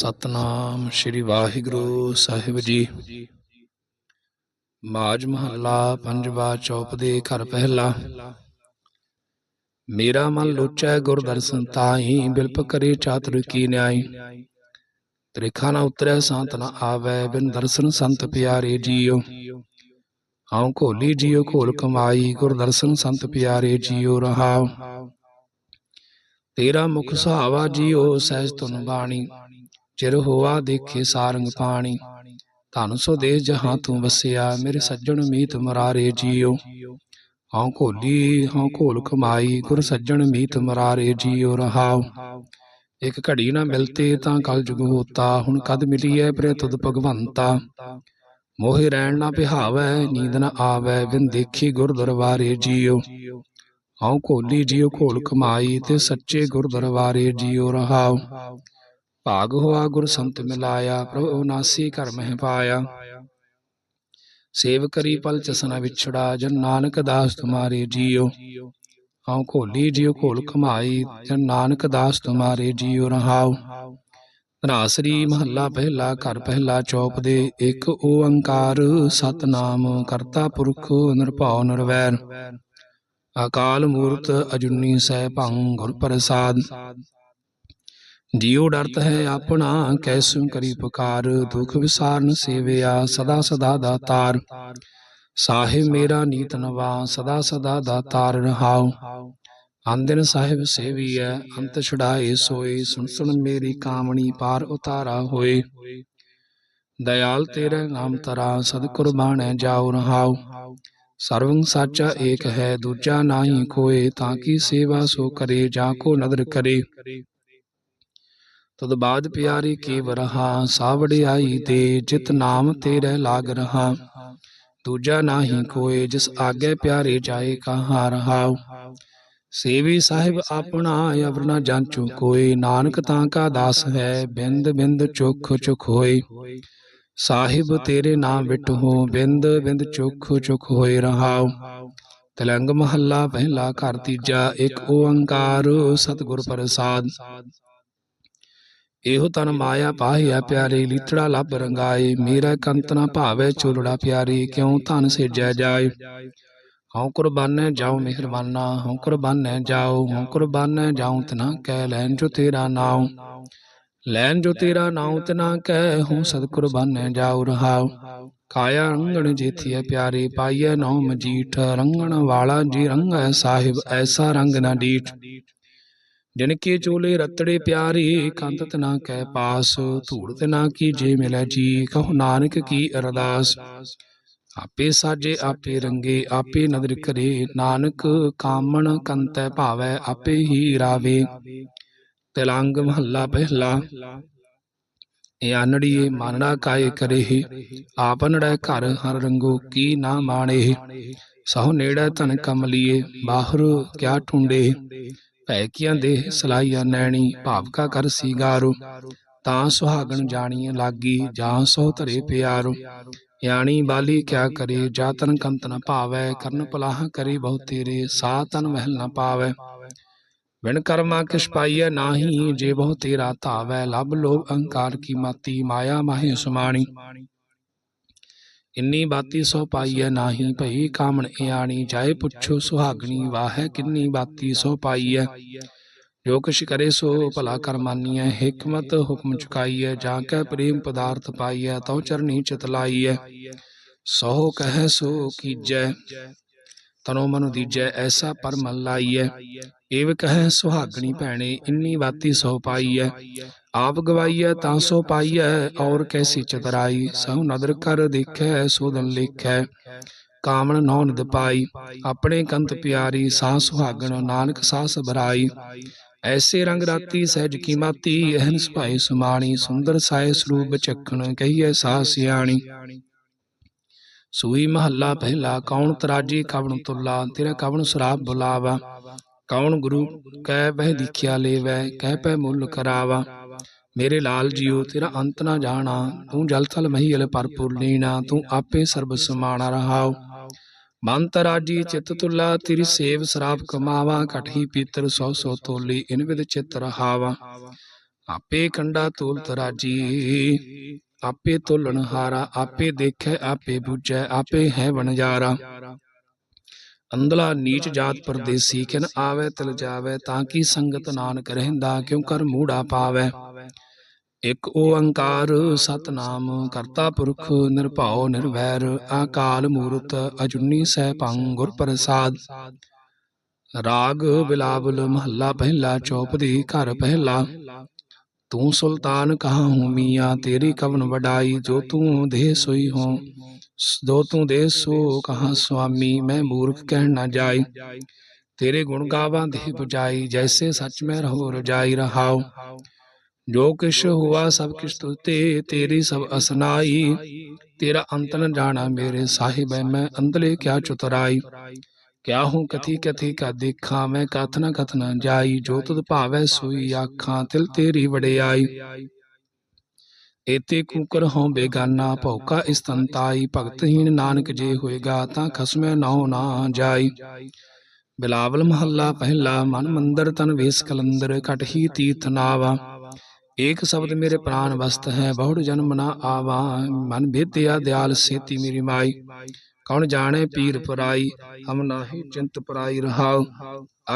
ਸਤਨਾਮ ਸ੍ਰੀ ਵਾਹਿਗੁਰੂ ਸਾਹਿਬ ਜੀ। ਮਾਜ ਮਹੱਲਾ ਪੰਜਵਾ ਚੌਪ ਦੇ ਘਰ ਪਹਿਲਾ। ਮੇਰਾ ਮਨ ਲੋਚੈ ਗੁਰ ਦਰਸ਼ਨ ਤਾਈ ਬਿਲਪ ਕਰੇ ਚਾਤੁਰ ਕੀ ਨਿਆਈ। ਤ੍ਰਿਖਾ ਨਾ ਉਤਰੈ, ਸੰਤ ਨਾ ਆਵੈ, ਬਿਨ ਦਰਸ਼ਨ ਸੰਤ ਪਿਆਰੇ ਜੀਓ। ਹਉ ਘੋਲੀ ਜੀਓ, ਘੋਲ ਕਮਾਈ, ਗੁਰ ਦਰਸ਼ਨ ਸੰਤ ਪਿਆਰੇ ਜੀਓ ਰਹਾਉ। ਤੇਰਾ ਮੁਖ ਸੁਹਾਵਾ ਜੀਓ, ਸਹਿਜ ਤੁਨ ਬਾਣੀ। ਚਿਰ ਹੋਆ ਦੇਖੇ ਸਾਰੰਗ ਪਾਣੀ। ਧਨ ਸੋ ਦੇ ਜਹਾਂ ਤੂੰ ਵਸਿਆ, ਮੇਰੇ ਸੱਜਣ ਮੀਤ ਮਰਾਰੇ ਜੀਓ। ਹਉ ਘੋਲੀ, ਹਉ ਘੋਲ ਕਮਾਈ, ਗੁਰ ਸੱਜਣ ਮੀਤ ਮਰਾਰੇ ਜੀਓ ਰਹਾਉ। ਇੱਕ ਘੜੀ ਨਾ ਮਿਲਤੇ ਤਾਂ ਕਲ ਜੁਗ ਹੋਤਾ, ਹੁਣ ਕਦ ਮਿਲੀਐ ਪ੍ਰੇ ਤੁਧ ਭਗਵੰਤਾ। ਮੋਹਿ ਰਹਿਣ ਨਾ ਪਿਹਾਵੈ, ਨੀਂਦ ਨਾ ਆਵੈ, ਬਿਨ ਦੇਖੀ ਗੁਰ ਦਰਬਾਰੇ ਜੀਓ। ਹਉ ਘੋਲੀ, ਜੀਓ ਘੋਲ ਕਮਾਈ, ਤੇ ਸੱਚੇ ਗੁਰ ਦਰਬਾਰੇ ਜੀਓ ਰਹਾਉ। ਭਾਗ ਹੋਆ ਗੁਰ ਸੰਤ ਮਿਲਾਇਆ, ਪ੍ਰਭੂ ਨਾਸੀ ਘਰ ਮਹਿ ਪਾਇਆ। ਸੇਵ ਕਰੀ ਪਲ ਚਸਨਾ ਵਿਛੜਾ, ਜਨ ਨਾਨਕ ਦਾਸ ਤੁਮਾਰੇ ਜੀਓ। ਹਉ ਘੋਲੀ ਜੀਓ ਘੋਲ ਕਮਾਈ, ਜਨ ਨਾਨਕ ਦਾਸ ਤੁਮਾਰੇ ਜੀਓ ਰਹਾਉ। ਧਨਾਸਰੀ ਮਹੱਲਾ ਪਹਿਲਾ, ਘਰ ਪਹਿਲਾ ਚੌਪ ਦੇ, ਇੱਕ ਓੰਕਾਰ ਸਤਨਾਮ ਕਰਤਾ ਪੁਰਖ ਨਿਰਭਉ ਨਿਰਵੈਰ। ਅਕਾਲ ਮੂਰਤ ਅਜੁਨੀ ਸਹਿ ਭੰਗ ਗੁਰ ਪ੍ਰਸਾਦ। ਜੀਉ ਡਰਤ ਹੈ ਆਪਣਾ, ਕੈਸੂ ਕਰੀ ਪੁਕਾਰ, ਦੁਖ ਵਿਸਾਰਨ ਸੇਵਿਆ, ਸਦਾ ਸਦਾ ਦਾਤਾਰ ਸਾਹਿਬ ਮੇਰਾ ਨੀਤ ਨਵਾ, ਸਦਾ ਸਦਾ ਦਾਤਾਰ ਰਹਾਉ। ਅੰਦਨ ਸਾਹਿਬ ਸੇਵੀਐ, ਅੰਤ ਛੜਾਏ ਸੋਏ, ਸੁਣ ਸੁਣ ਮੇਰੀ ਕਾਮਣੀ ਪਾਰ ਉਤਾਰਾ ਹੋਏ। ਦਇਆਲ ਤੇਰੇ ਨਾਮ ਤਰਾ, ਸਦ ਕੁਰਬਾਨੈ ਜਾਉ ਰਹਾਉ। ਸਰਵੰ ਸਾਚਾ ਏਕ ਹੈ, ਦੂਜਾ ਨਾਹੀ ਕੋਏ ਤਾਂ ਕੀ ਸੇਵਾ ਸੋ ਕਰੇ, ਜਾਂ ਕੋ ਨਦਰ ਕਰੇ। ਤਦ ਬਾਦ ਪਿਆਰੀ ਕੀ ਵਰਹਾ ਸਾਵੜਿਆਈ ਤੇ ਜਿਤ ਨਾਮ ਤੇਰੇ ਲਾਗ ਰਹਾ। ਦੂਜਾ ਨਾਹੀ ਕੋਏ, ਜਿਸ ਆਗੇ ਪਿਆਰੇ ਜਾਏ ਕਹਾ ਰਹਾਉ ਸੇਵੀ ਸਾਹਿਬ ਆਪਣਾ ਅਵਰ ਨਾ ਜਾਂਚੂ ਕੋਈ ਨਾਨਕ ਤਾਂ ਕਾ ਦਾਸ ਹੈ, ਬਿੰਦ ਬਿੰਦ ਚੁਖ ਚੁਖ ਹੋਏ। ਸਾਹਿਬ ਤੇਰੇ ਨਾਮ ਵਿਟ ਹੋ ਬਿੰਦ ਬਿੰਦ ਚੁਖ ਚੁਖ ਹੋਏ ਰਹਾਉ ਤਲੰਗ ਮਹੱਲਾ ਪਹਿਲਾ ਘਰ ਤੀਜਾ, ਇੱਕ ਓੰਕਾਰ ਸਤਿਗੁਰ ਪ੍ਰਸਾਦ। ਇਹੋ ਤਨ ਮਾਇਆ ਪਾਹਿਆ ਪਿਆਰੇ ਲੀਤੜਾ ਲੱਭ ਰੰਗਾਏ, ਮੇਰਾ ਕੰਤ ਨਾ ਭਾਵੇ ਚੋਲੜਾ ਪਿਆਰੇ, ਕਿਉ ਧਨ ਸੇਜੈ ਜਾਏ? ਹਉ ਕੁਰਬਾਨੈ ਜਾਉ ਮਿਹਰਬਾਨਾ, ਹਉ ਕੁਰਬਾਨੈ ਜਾਉ, ਹਉ ਕੁਰਬਾਨੈ ਜਾਉ ਤਨਾ ਕਹਿ ਲੈਨ ਜੋ ਤੇਰਾ ਨਾਉ। ਲੈਨ ਜੋ ਤੇਰਾ ਨਾਉ ਤਨਾ ਕਹਿ, ਹਉ ਸਦ ਕੁਰਬਾਨੈ ਜਾਉ ਰਹਾਉ। ਕਾਇਆ ਰੰਗਣ ਜੇਥੀਐ ਪਿਆਰੇ, ਪਾਈਐ ਨਉ ਮਜੀਠ ਰੰਗਣ ਵਾਲਾ ਜੀ ਰੰਗੈ ਸਾਹਿਬ, ਐਸਾ ਰੰਗ ਨਾ ਡੀਠ। ਜਿਨ ਕੇ ਚੋਲੇ ਰਤੜੇ ਪਿਆਰੇ ਕੰਤਤ ਨਾ ਕਹਿ ਪਾਸ ਧੂੜਤ ਨਾ ਕੀ ਜੇ ਮਿਲੈ ਜੀ, ਕਹੋ ਨਾਨਕ ਕੀ ਅਰਦਾਸ। ਆਪੇ ਸਾਜੇ, ਆਪੇ ਰੰਗੇ, ਆਪੇ ਨਦਰ ਕਰੇ, ਨਾਨਕ ਕਾਮਣ ਕੰਤੈ ਭਾਵੈ, ਆਪੇ ਹੀ ਰਾਵੇ। ਤਿਲੰਗ ਮਹੱਲਾ ਪਹਿਲਾ ਇਹ ਆਨੜੀਏ ਮਾਨੜਾ ਕਾਏ ਕਰੇ ਆਪਨੜੈ ਘਰ ਹਰ ਰੰਗੋ ਕੀ ਨਾ ਮਾਣੇ। ਸਹੁ ਨੇੜੇ ਧਨ ਕਮਲੀਏ, ਬਾਹਰ ਕਿਆ ਠੁੰਡੇ। ਭੈ ਦੇ ਸਲਾਈਆ ਨੈਣੀ ਭਾਵਕਾ ਕਰ ਸੀਗਾਰੋ, ਤਾਂ ਸੁਹਾਗਣ ਜਾਣੀਏ ਲਾਗੀ ਜਾਂ ਸੋ ਧਰੇ ਪਿਆਰੋ। ਯਾਣੀ ਬਾਲੀ ਕਿਆ ਕਰੇ, ਜਾ ਤਨ ਕੰਤ ਨ ਭਾਵੈ, ਕਰਨ ਪਲਾਹ ਕਰੇ ਬਹੁ ਤੇਰੇ, ਸਾ ਤਨ ਮਹਿਲ ਨ ਪਾਵੈ। ਵਿਣ ਕਰਮਾ ਕਿਛ ਪਾਈਐ ਨਾਹੀ, ਜੇ ਬਹੁ ਤੇਰਾ ਧਾਵੈ ਲਬ ਲੋਭ ਅਹੰਕਾਰ ਕੀ ਮਾਤੀ, ਮਾਇਆ ਮਾਹੇ ਸੁਮਾਣੀ। ਇੰਨੀ ਬਾਤੀ ਸੋ ਪਾਈਐ ਨਾਹੀ ਭਈ ਕਾਮਣ ਇਆਣੀ, ਜਾਏ ਪੁੱਛੋ ਸੁਹਾਗਣੀ, ਵਾਹੈ ਕਿੰਨੀ ਬਾਤੀ ਸੋ ਪਾਈਐ। ਜੋ ਕੁਛ ਕਰੇ ਸੋ ਭਲਾ ਕਰ ਮਾਨੀਐ, ਹਕਮਤ ਹੁਕਮ ਚੁਕਾਈਐ, ਜਾਂ ਕੈ ਪ੍ਰੇਮ ਪਦਾਰਥ ਪਾਈਐ, ਤਉ ਚਰਨੀ ਚਿਤ ਲਾਈਐ। ਸੋ ਕਹੈ ਸੋ ਕੀਜੈ, ਤਨੋ ਮਨੁ ਦੀਜੈ, ਐਸਾ ਪਰਮ ਲਾਈਐ। ਏਵ ਕਹਿ, ਸੁਹਾਗਣੀ ਭੈਣੇ, ਇੰਨੀ ਬਾਤੀ ਸੋ ਪਾਈਐ ਆਪ ਗਵਾਈ ਗਵਾਈਐ, ਤਾਂ ਸੋ ਪਾਈ ਪਾਈਐ ਔਰ ਕੈਸੀ ਚਤਰਾਈ। ਸਹੁ ਨਦਰ ਕਰ ਦੇਖੈ ਸੋਦਨ ਲੇਖੈ। ਕਾਮਣ ਨੌ ਨਿਦ ਆਪਣੇ ਕੰਤ ਪਿਆਰੀ ਸਾ ਸੁਹਾਗਣ, ਨਾਨਕ ਸਾਹ ਸਬਰਾਈ ਐਸੇ ਰੰਗ ਰਾਤੀ ਸਹਿਜ ਕੀ ਮਾਤੀ ਅਹਨ ਸੁਭਾਏ ਸੁਮਾਣੀ, ਸੁੰਦਰ ਸਾਏ ਸਰੂਪ ਚੱਕਣ ਕਹੀਏ ਸਾਹ ਸਿਆਣੀ। ਸੂਈ ਮਹੱਲਾ ਪਹਿਲਾ, ਕੌਣ ਤਰਾਜੀ ਕਵਣ ਤੁਲਾ, ਤੇਰਾ ਕਵਣ ਸਰਾਪ ਬੁਲਾਵਾ। ਕੌਣ ਗੁਰੂ? ਕਹਿ ਬਹਿ ਦੀਖਿਆ ਲੇਵੈ, ਕਹਿ ਪੈ ਮੁੱਲ ਕਰਾਵਾ। ਮੇਰੇ ਲਾਲ ਜੀਓ, ਤੇਰਾ ਅੰਤ ਨਾ ਜਾਣਾ। ਤੂੰ ਜਲ ਥਲ ਮਹੀਲ ਪਰਪੁਰ ਲੀਣਾ। ਤੂੰ ਆਪੇ ਸਰਬ ਸਮਾਣਾ ਰਹਾਉ ਮੰਤ ਰਾਜੀ ਚਿਤ ਤੁਲਾ, ਤੇਰੀ ਸੇਵ ਸਰਾਪ ਕਮਾਵਾ। ਕਠੀ ਪੀਤਰ ਸੋ ਸੋ ਤੋਲੀ, ਇਨ ਵਿਦ ਚਿਤ ਰਹਾਵਾ। ਆਪੇ ਕੰਡਾ ਤੋਲਤ ਰਾਜੀ, ਆਪੇ ਤੋਲਣ ਹਾਰਾ। ਆਪੇ ਦੇਖੈ, ਆਪੇ ਬੁਝੈ, ਆਪੇ ਹੈ ਵਣਜਾਰਾ। ਅੰਦਲਾ ਨੀਚ ਜਾਤ ਪਰਦੇਸੀ ਕਿਨ ਆਵੇ ਤਿਲ ਜਾਵੇ ਤਾਂ ਕੀ ਸੰਗਤ ਨਾਨਕ ਰਹਿੰਦਾ, ਕਿਉ ਕਰ ਮੂੜਾ ਪਾਵੇ? ਇਕ ਓੰਕਾਰ ਸਤਨਾਮ, ਕਰਤਾ ਪੁਰਖ ਨਿਰਭਉ ਨਿਰਵੈਰ ਆਕਾਲ ਮੂਰਤ ਅਜੁਨੀ ਸੈਭੰ ਗੁਰ ਪ੍ਰਸਾਦ। ਰਾਗ ਬਿਲਾਵਲ ਮਹੱਲਾ ਪਹਿਲਾ ਚੌਪਦੀ ਘਰ ਪਹਿਲਾ। ਤੂੰ ਸੁਲਤਾਨ ਕਹਾ ਹੂੰ ਮੀਆਂ, ਤੇਰੀ ਕਵਨ ਵਡਾਈ, ਜੋ ਤੂੰ ਦੇ ਸੋਈ ਹੋ। ਦੋ ਤੂੰ ਦੇ ਸੋ ਕਹਾ ਸੁਆਮੀ, ਮੈਂ ਮੂਰਖ ਕਹਿਣ ਨਾ ਜਾਈ। ਤੇਰੇ ਗੁਣ ਗਾਵਾਂ ਦੇ ਬੁਝਾਈ, ਜੈਸੇ ਸੱਚ ਮੈਂ ਰਹੋ ਰਜਾਈ ਰਹਾਉ। ਜੋ ਕਿਛ ਹੁਆ ਸਭ ਕਿਛ ਤੁਤੇ ਤੇਰੀ ਸਭ ਅਸਨਾਈ। ਤੇਰਾ ਅੰਤ ਨ ਜਾਣਾ ਮੇਰੇ ਸਾਹਿਬ, ਮੈਂ ਅੰਦਲੇ ਕਿਆ ਚੁਤਰਾਈ। ਕਿਆ ਹੂੰ ਕਥੀ ਕਥੀ ਕਾ ਦੇਖਾਂ, ਮੈਂ ਕਥਨਾ ਕਥਨਾ ਜਾਈ। ਜੋ ਤੁਧ ਭਾਵੈ ਸੋਈ ਆਖਾਂ, ਤਿਲ ਤੇਰੀ ਵੜਿਆਈ ਏਤੇ ਕੂਕਰ ਹਉ ਬੇਗਾਨਾ ਭੌਕਾ ਇਸਤੰਤਾਈ ਭਗਤਹੀਨ ਨਾਨਕ ਜੇ ਹੋਏਗਾ ਤਾਂ ਖਸਮੈ ਨਾਉ ਨਾ ਜਾਈ। ਬਿਲਾਵਲ ਮਹੱਲਾ ਪਹਿਲਾ, ਮਨ ਮੰਦਰ ਤਨ ਵੇਸ ਕਲੰਦਰ ਕਟਹੀ ਤੀਰਥ ਨਾਵਾ। ਏਕ ਸ਼ਬਦ ਮੇਰੇ ਪ੍ਰਾਨ ਵਸਤ ਹੈ, ਬਹੁੜ ਜਨਮ ਨਾ ਆਵਾ। ਮਨ ਭੇਦਿਆ ਦਿਆਲ ਸੇਤੀ ਮੇਰੀ ਮਾਈ। ਕੌਣ ਜਾਣੇ ਪੀਰ ਪਰਾਈ ਹਮ ਨਾਹੀ ਚਿੰਤ ਪਰਾਈ ਰਹਾਉ।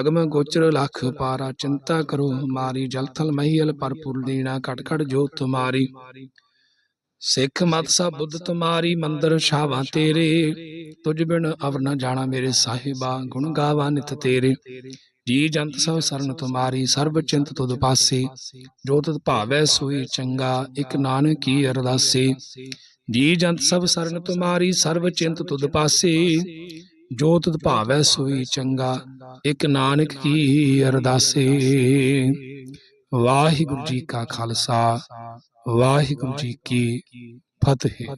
ਅਗਮ ਗੋਚਰ ਲਖ ਪਾਰਾ ਚਿੰਤਾ ਕਰੋ ਹਮਾਰੀ ਜਲ ਥਲ ਮਹੀਲ ਪਰ ਪੁਰਲੀਣਾ ਕਟ ਕਟ ਜੋ ਤੁਮਾਰੀ ਸਿੱਖ ਮਤ ਸਾ ਬੁੱਧ ਤੁਮਾਰੀ ਮੰਦਰ ਛਾਵਾਂ ਤੇਰੇ। ਤੁਝ ਬਿਨ ਅਵਰ ਨ ਜਾਣਾ ਮੇਰੇ ਸਾਹਿਬਾ ਗੁਣ ਗਾਵਾ ਨਿਤ ਤੇਰੇ। ਜੀ ਜੰਤ ਸਭ ਸਰਨ ਤੁਮਾਰੀ ਸਰਬ ਚਿੰਤ ਤੁਧ ਪਾਸੇ। ਜੋ ਤੁਧ ਭਾਵੈ ਸੋਈ ਚੰਗਾ ਇਕ ਨਾਨਕ ਅਰਦਾਸੇ। ਜੀ ਜੰਤ ਸਭ ਸਰਨ ਤੁਮਾਰੀ, ਸਰਬ ਚਿੰਤ ਤੁਧ ਪਾਸੇ। ਜੋ ਤੁਧ ਭਾਵੈ ਸੋਈ ਚੰਗਾ, ਇਕ ਨਾਨਕ ਕੀ ਅਰਦਾਸੇ। ਵਾਹਿਗੁਰੂ ਜੀ ਕਾ ਖਾਲਸਾ, ਵਾਹਿਗੁਰੂ ਜੀ ਕੀ ਫਤਿਹ।